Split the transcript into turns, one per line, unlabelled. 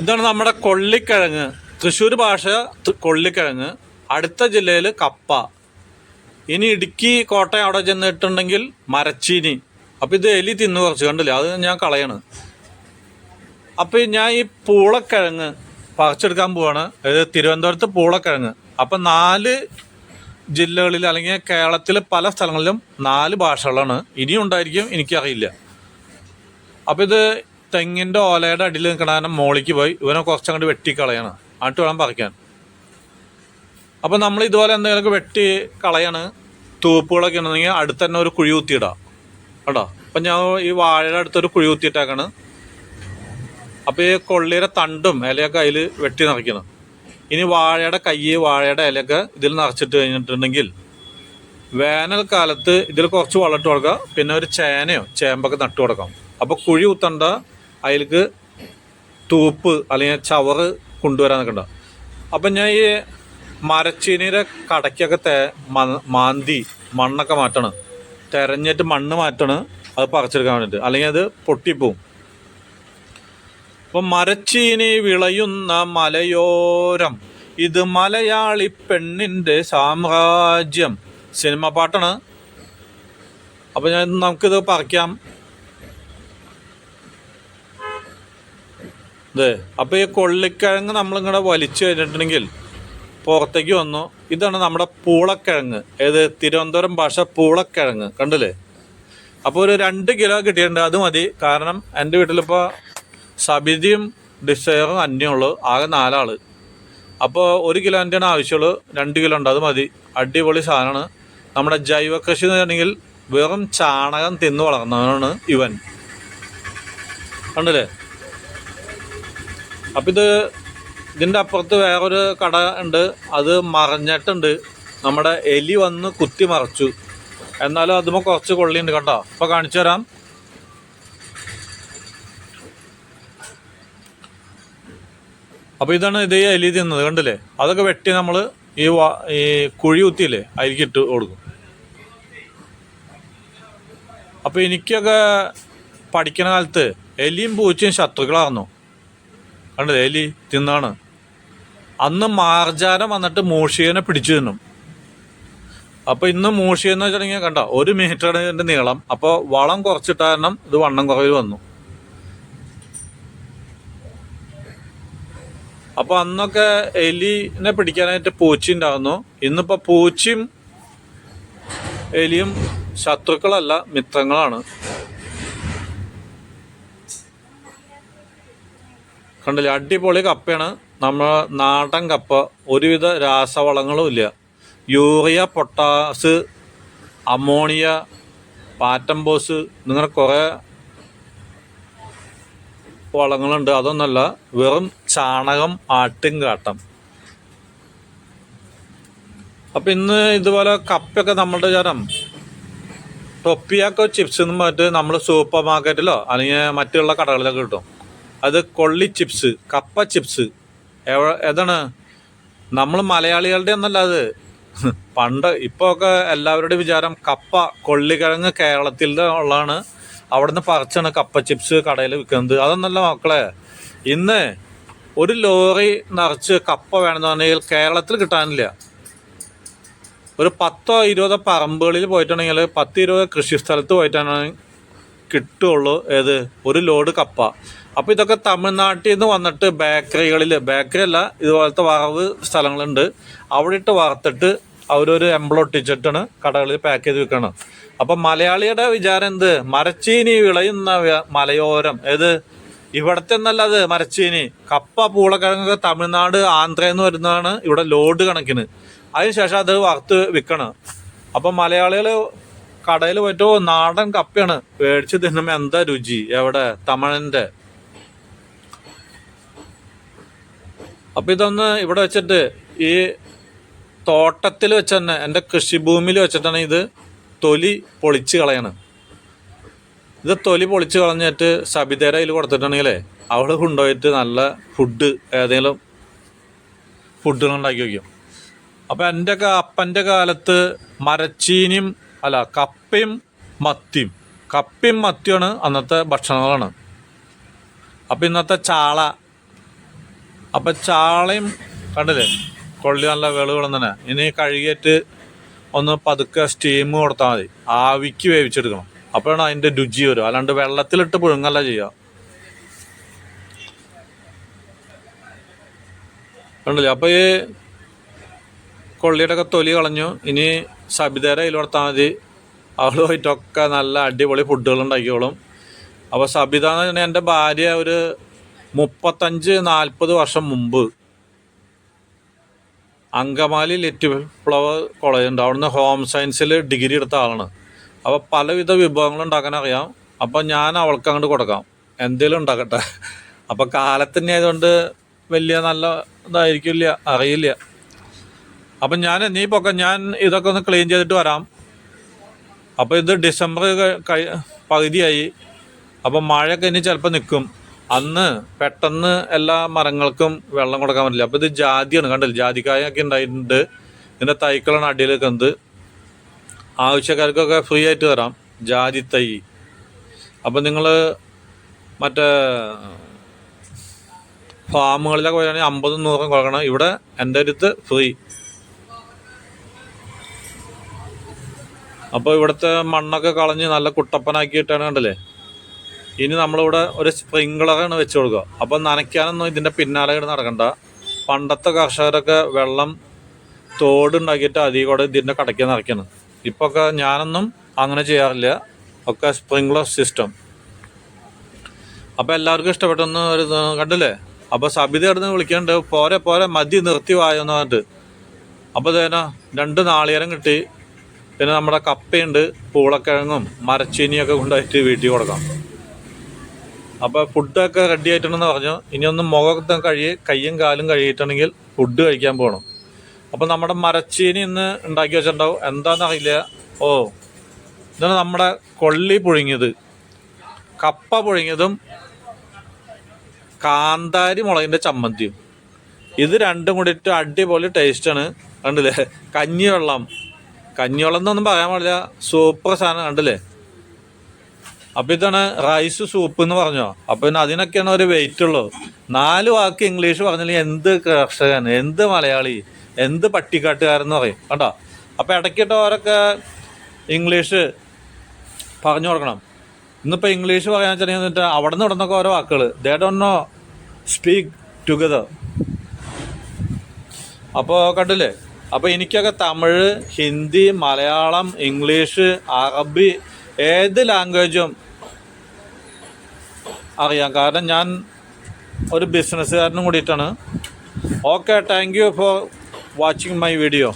ഇതാണ് നമ്മുടെ കൊള്ളിക്കിഴങ്ങ്. തൃശ്ശൂർ ഭാഷ കൊള്ളിക്കിഴങ്ങ്. അടുത്ത ജില്ലയിൽ കപ്പ. ഇനി ഇടുക്കി കോട്ടയം അവിടെ ചെന്നിട്ടുണ്ടെങ്കിൽ മരച്ചീനി. അപ്പം ഇത് എലി തിന്ന് കുറച്ച് കണ്ടില്ല? അത് ഞാൻ കളയാണ്. അപ്പം ഞാൻ ഈ പൂളക്കിഴങ്ങ് പറിച്ചെടുക്കാൻ പോവാണ്. അതായത് തിരുവനന്തപുരത്ത് പൂളക്കിഴങ്ങ്. അപ്പം നാല് ജില്ലകളിൽ അല്ലെങ്കിൽ കേരളത്തിലെ പല സ്ഥലങ്ങളിലും നാല് ഭാഷകളാണ്. ഇനിയും ഉണ്ടായിരിക്കും എനിക്കറിയില്ല. അപ്പം ഇത് തെങ്ങിന്റെ ഓലയുടെ അടിയിൽ നിൽക്കണ മോളിക്ക് പോയി. ഇവനെ കുറച്ചങ്ങോട്ട് വെട്ടിക്കളയാണ്. ആട്ട് വേണം പറിക്കാൻ. അപ്പോൾ നമ്മൾ ഇതുപോലെ എന്തെങ്കിലുമൊക്കെ വെട്ടി കളയാണ്. തൂപ്പുകളൊക്കെ ഉണ്ടെങ്കിൽ അടുത്ത് തന്നെ ഒരു കുഴി കുത്തിയിടാം. കേട്ടോ? അപ്പം ഞാൻ ഈ വാഴയുടെ അടുത്തൊരു കുഴി കുത്തിയിട്ടേക്കാണ്. അപ്പോൾ ഈ കൊള്ളിയുടെ തണ്ടും ഇലയൊക്കെ അതിൽ വെട്ടി നിറയ്ക്കണം. ഇനി വാഴയുടെ കൈ വാഴയുടെ ഇലയൊക്കെ ഇതിൽ നിറച്ചിട്ട് കഴിഞ്ഞിട്ടുണ്ടെങ്കിൽ വേനൽക്കാലത്ത് ഇതിൽ കുറച്ച് വളമിട്ട് കൊടുക്കുക. പിന്നെ ഒരു ചേനയോ ചേമ്പൊക്കെ നട്ടു കൊടുക്കാം. അപ്പോൾ കുഴി കുത്തണ്ട അതിലേക്ക് തൂപ്പ് അല്ലെങ്കിൽ ചവറ് കൊണ്ടുവരാനൊക്കെ ഉണ്ടാവും അപ്പം ഞാൻ ഈ മരച്ചീനിയുടെ കടയ്ക്കൊക്കെ തേ മ- മാന്തി മണ്ണൊക്കെ മാറ്റണം. തെരഞ്ഞിട്ട് മണ്ണ് മാറ്റണം. അത് പറിച്ചെടുക്കാൻ വേണ്ടിയിട്ട് അല്ലെങ്കിൽ അത് പൊട്ടിപ്പോവും. അപ്പം മരച്ചീനി വിളയുന്ന മലയോരം. ഇത് മലയാളി പെണ്ണിന്റെ സാമ്രാജ്യം. സിനിമ പാട്ടാണ്. അപ്പം ഞാൻ നമുക്കിത് പറിക്കാം. അതെ. അപ്പം ഈ കൊള്ളിക്കിഴങ്ങ് നമ്മളിങ്ങനെ വലിച്ചു കഴിഞ്ഞിട്ടുണ്ടെങ്കിൽ പുറത്തേക്ക് വന്നു. ഇതാണ് നമ്മുടെ പൂളക്കിഴങ്ങ്. ഏത്? തിരുവനന്തപുരം ഭാഷ പൂളക്കിഴങ്ങ്. കണ്ടില്ലേ? അപ്പോൾ ഒരു രണ്ട് കിലോ കിട്ടിയിട്ടുണ്ട്. അത് മതി. കാരണം എന്റെ വീട്ടിലിപ്പോൾ സബിതിയും ഡിസയറും അന്യമുള്ളൂ ആകെ നാലാൾ. അപ്പോൾ ഒരു കിലോന്റെയാണ് ആവശ്യമുള്ളൂ. രണ്ട് കിലോ ഉണ്ട്. അത് മതി. അടിപൊളി സാധനമാണ്. നമ്മുടെ ജൈവ കൃഷി എന്ന് പറഞ്ഞെങ്കിൽ വെറും ചാണകം തിന്ന് വളർന്നവനാണ് ഇവൻ. കണ്ടില്ലേ? അപ്പം ഇത് ഇതിന്റെ അപ്പുറത്ത് വേറൊരു കട ഉണ്ട്. അത് മറഞ്ഞിട്ടുണ്ട്. നമ്മുടെ എലി വന്ന് കുത്തി മറച്ചു. എന്നാലും അതുമ്പോൾ കുറച്ച് കൊള്ളിയുണ്ട് കേട്ടോ അപ്പോൾ കാണിച്ചു തരാം. അപ്പോൾ ഇതാണ് ഇത് എലി തിന്നത് കണ്ടില്ലേ? അതൊക്കെ വെട്ടി നമ്മൾ ഈ ഈ കുഴി കുത്തിയില്ലേ അതിലേക്ക് ഇട്ട് കൊടുക്കും. അപ്പോൾ എനിക്കൊക്കെ പഠിക്കണ കാലത്ത് എലിയും പൂച്ചയും ശത്രുക്കളായിരുന്നു. കണ്ടില്ലേ എലി തിന്നാണ്. അന്ന് മാർജാരം വന്നിട്ട് മൂഷികനെ പിടിച്ചു തിന്നും. അപ്പോൾ ഇന്ന് മൂഷിയെന്ന് വെച്ചിട്ടുണ്ടെങ്കിൽ കണ്ട ഒരു മീറ്ററാണ് ഇതിന്റെ നീളം അപ്പോൾ വളം കുറച്ചിട്ട കാരണം ഇത് വണ്ണം കുറവിൽ വന്നു. അപ്പോൾ അന്നൊക്കെ എലിനെ പിടിക്കാനായിട്ട് പൂച്ച ഉണ്ടാകുന്നു ഇന്നിപ്പോൾ പൂച്ചയും എലിയും ശത്രുക്കളല്ല മിത്രങ്ങളാണ്. കണ്ടില്ലേ? അടിപൊളി കപ്പയാണ്. നമ്മൾ നാടൻ കപ്പ. ഒരുവിധ രാസവളങ്ങളും ഇല്ല. യൂറിയ പൊട്ടാസ് അമോണിയ പാറ്റംബോസ് ഇങ്ങനെ കുറേ വളങ്ങളുണ്ട്. അതൊന്നല്ല വെറും ചാണകം ആട്ടും കാട്ടം. അപ്പം ഇന്ന് ഇതുപോലെ കപ്പയൊക്കെ നമ്മളുടെ ചേരം ടൊപ്പിയാക്കോ ചിപ്സ് എന്ന് മറ്റ് നമ്മൾ സൂപ്പർ മാർക്കറ്റിലോ അല്ലെങ്കിൽ മറ്റുള്ള കടകളിലൊക്കെ കിട്ടും. അത് കൊള്ളി ചിപ്സ് കപ്പ ചിപ്സ്. ഏതാണ്? നമ്മൾ മലയാളികളുടെ ഒന്നല്ല അത്. പണ്ട് ഇപ്പോൾ ഒക്കെ എല്ലാവരുടെയും വിചാരം കപ്പ കൊള്ളിക്കിഴങ്ങ് കേരളത്തിൽ ഉള്ളതാണ്. അവിടുന്ന് പറിച്ചാണ് കപ്പ ചിപ്സ് കടയിൽ വിൽക്കുന്നത് അതൊന്നല്ല മക്കളെ ഇന്ന് ഒരു ലോറി നിറച്ച് കപ്പ വേണമെന്ന് പറഞ്ഞാൽ കേരളത്തിൽ കിട്ടാനില്ല. ഒരു പത്തോ ഇരുപതോ പറമ്പുകളിൽ പോയിട്ടുണ്ടെങ്കിൽ പത്ത് ഇരുപത് കൃഷി സ്ഥലത്ത് പോയിട്ടാണ് കിട്ടുള്ളൂ. ഏത്? ഒരു ലോഡ് കപ്പ. അപ്പോൾ ഇതൊക്കെ തമിഴ്നാട്ടിൽ നിന്ന് വന്നിട്ട് ബേക്കറികളിൽ ബേക്കറി അല്ല ഇതുപോലത്തെ വറവ് സ്ഥലങ്ങളുണ്ട്. അവിടെ ഇട്ട് വറുത്തിട്ട് അവരൊരു എംബ്ലം ഒട്ടിച്ചിട്ടാണ് കടകളിൽ പാക്ക് ചെയ്ത് വെക്കണം. അപ്പം മലയാളിയുടെ വിചാരം എന്ത്? മരച്ചീനി വിളയുന്ന മലയോരം. ഏത്? ഇവിടത്തെ എന്നല്ല അത് മരച്ചീനി. കപ്പ പൂളക്കിഴങ്ങൊക്കെ തമിഴ്നാട് ആന്ധ്രയിൽ വരുന്നതാണ് ഇവിടെ ലോഡ് കണക്കിന്. അതിനുശേഷം അത് വറുത്ത് വിൽക്കണം അപ്പം മലയാളികൾ കടയിൽ പറ്റോ നാടൻ കപ്പയാണ്. മേടിച്ച് തിന്നുമ്പോൾ എന്താ രുചി? എവിടെ? തമിഴന്റെ അപ്പം ഇതൊന്ന് ഇവിടെ വെച്ചിട്ട് ഈ തോട്ടത്തിൽ വെച്ച് തന്നെ എന്റെ കൃഷിഭൂമിയിൽ വെച്ചിട്ടാണ് ഇത് തൊലി പൊളിച്ച് കളയണം. ഇത് തൊലി പൊളിച്ച് കളഞ്ഞിട്ട് സബിതേര അതിൽ കൊടുത്തിട്ടുണ്ടെങ്കിലേ അവൾ കൊണ്ടുപോയിട്ട് നല്ല ഫുഡ് ഏതെങ്കിലും ഫുഡുകൾ ഉണ്ടാക്കി വയ്ക്കും അപ്പൊ എന്റെ ഒക്കെ അപ്പന്റെ കാലത്ത് മരച്ചീനിയും അല്ല കപ്പയും മത്തിയും കപ്പയും മത്തിയാണ് അന്നത്തെ ഭക്ഷണങ്ങളാണ്. അപ്പം ഇന്നത്തെ ചാള. അപ്പം ചാളയും കണ്ടില്ലേ? കൊള്ളി നല്ല വെളുകളും തന്നെ. ഇനി കഴുകിയിട്ട് ഒന്ന് പതുക്കെ സ്റ്റീം കൊടുത്താൽ മതി. ആവിക്ക് വേവിച്ചെടുക്കണം. അപ്പോഴാണ് അതിന്റെ രുചി വരും അല്ലാണ്ട് വെള്ളത്തിലിട്ട് പുഴുങ്ങല്ല ചെയ്യുക. കണ്ടില്ലേ? അപ്പോൾ ഈ കൊള്ളിയുടെ ഒക്കെ തൊലി കളഞ്ഞു. ഇനി സബിതേരെ കയ്യിൽ കൊടുത്താൽ മതി. അവളുമായിട്ടൊക്കെ നല്ല അടിപൊളി ഫുഡുകൾ ഉണ്ടാക്കിയോളും അപ്പോൾ സബിത എന്ന് പറഞ്ഞാൽ എന്റെ ഭാര്യ ഒരു മുപ്പത്തഞ്ച് നാൽപ്പത് വർഷം മുമ്പ് അങ്കമാലി ലിറ്റ് ഫ്ലവർ കോളേജ് ഉണ്ട്. അവിടുന്ന് ഹോം സയൻസിൽ ഡിഗ്രി എടുത്ത ആളാണ്. അപ്പോൾ പലവിധ വിഭവങ്ങൾ ഉണ്ടാക്കാൻ അറിയാം. അപ്പോൾ ഞാൻ അവൾക്ക് അങ്ങോട്ട് കൊടുക്കാം. എന്തേലും ഉണ്ടാക്കട്ടെ. അപ്പോൾ കാലത്തന്നെ ആയതുകൊണ്ട് വലിയ നല്ല ഇതായിരിക്കില്ല അറിയില്ല. അപ്പം ഞാൻ നീ പൊക്ക ഞാൻ ഇതൊക്കെ ഒന്ന് ക്ലീൻ ചെയ്തിട്ട് വരാം. അപ്പോൾ ഇത് ഡിസംബർ കഴി- പകുതിയായി. അപ്പം മഴയൊക്കെ ഇനി ചിലപ്പോൾ നിൽക്കും അന്ന് പെട്ടെന്ന് എല്ലാ മരങ്ങൾക്കും വെള്ളം കൊടുക്കാൻ പറ്റില്ല. അപ്പോൾ ഇത് ജാതിയാണ് കണ്ടില്ല? ജാതിക്കായൊക്കെ ഉണ്ടായിട്ടുണ്ട് ഇതിന്റെ തൈക്കളാണ് അടിയിൽ നിൽക്കുന്നത്. ആവശ്യക്കാർക്കൊക്കെ ഫ്രീ ആയിട്ട് തരാം. ജാതി തൈ. അപ്പം നിങ്ങൾ മറ്റേ ഫാമുകളിലൊക്കെ പോയാണെങ്കിൽ അമ്പതും നൂറും കൊടുക്കണം. ഇവിടെ എന്റെ അടുത്ത് ഫ്രീ അപ്പോൾ ഇവിടുത്തെ മണ്ണൊക്കെ കളഞ്ഞ് നല്ല കുട്ടപ്പനാക്കിയിട്ടാണ് കണ്ടല്ലേ? ഇനി നമ്മളിവിടെ ഒരു സ്പ്രിങ്കളറാണ് വെച്ച് കൊടുക്കുക. അപ്പോൾ നനയ്ക്കാനൊന്നും ഇതിന്റെ പിന്നാലെ നടക്കണ്ട. പണ്ടത്തെ കർഷകരൊക്കെ വെള്ളം തോടുണ്ടാക്കിയിട്ട് അധികം കൂടെ ഇതിന്റെ കടയ്ക്ക് നിറയ്ക്കണം. ഇപ്പോൾ ഒക്കെ ഞാനൊന്നും അങ്ങനെ ചെയ്യാറില്ല. ഒക്കെ സ്പ്രിങ്ക്ലർ സിസ്റ്റം അപ്പോൾ എല്ലാവർക്കും ഇഷ്ടപ്പെട്ടൊന്ന് ഒരു കണ്ടില്ലേ? അപ്പോൾ സബിത കിടന്ന് വിളിക്കുന്നുണ്ട് പോരെ പോരെ മതി നിർത്തി വായെന്ന് പറഞ്ഞിട്ട്. അപ്പോൾ ഇതേനാ രണ്ട് നാളികേരം കിട്ടി. പിന്നെ നമ്മുടെ കപ്പയുണ്ട് പൂളക്കിഴങ്ങും മരച്ചീനിയൊക്കെ കൊണ്ടായിട്ട് വീട്ടിൽ കൊടുക്കാം. അപ്പോൾ ഫുഡൊക്കെ റെഡി ആയിട്ടുണ്ടെന്ന് പറഞ്ഞു. ഇനി ഒന്ന് മുഖത്ത് കഴുകി കയ്യും കാലും കഴുകിയിട്ടുണ്ടെങ്കിൽ ഫുഡ് കഴിക്കാൻ പോകണം അപ്പോൾ നമ്മുടെ മരച്ചീനി ഇന്ന് ഉണ്ടാക്കി വെച്ചിട്ടുണ്ടാവും. എന്താണെന്ന് അറിയില്ല. ഓ ഇതാണ് നമ്മുടെ കൊള്ളി പുഴുങ്ങിയത്. കപ്പ പുഴുങ്ങിയതും കാന്താരി മുളകിന്റെ ചമ്മന്തിയും. ഇത് രണ്ടും കൂടിയിട്ട് അടിപൊളി ടേസ്റ്റാണ് കണ്ടില്ലേ? കഞ്ഞിവെള്ളം. കഞ്ഞിവെള്ളം എന്നൊന്നും പറയാൻ പാടില്ല. സൂപ്പർ സാധനം കണ്ടില്ലേ? അപ്പൊ ഇതാണ് റൈസ് സൂപ്പ് എന്ന് പറഞ്ഞോ? അപ്പൊ പിന്നെ അതിനൊക്കെയാണ് ഒരു വെയിറ്റ് ഉള്ളത്. നാല് വാക്ക് ഇംഗ്ലീഷ് പറഞ്ഞില്ലെങ്കിൽ എന്ത് കർഷകൻ എന്ത് മലയാളി എന്ത് പട്ടിക്കാട്ടുകാരെന്ന് പറയും. കണ്ടോ? അപ്പൊ ഇടയ്ക്കിട്ട് അവരൊക്കെ ഇംഗ്ലീഷ് പറഞ്ഞു കൊടുക്കണം. ഇന്നിപ്പോൾ ഇംഗ്ലീഷ് പറയാൻ വെച്ചിട്ടുണ്ടെങ്കിൽ അവിടെ നിന്ന് ഇവിടുന്നൊക്കെ ഓരോ വാക്കുകൾ they don't know speak together അപ്പോൾ കണ്ടില്ലേ? അപ്പോൾ എനിക്കൊക്കെ തമിഴ് ഹിന്ദി മലയാളം ഇംഗ്ലീഷ് അറബി ഏത് ലാംഗ്വേജും അറിയാം. കാരണം ഞാൻ ഒരു ബിസിനസ്സുകാരനും കൂടിയിട്ടാണ്. Okay thank you for watching my video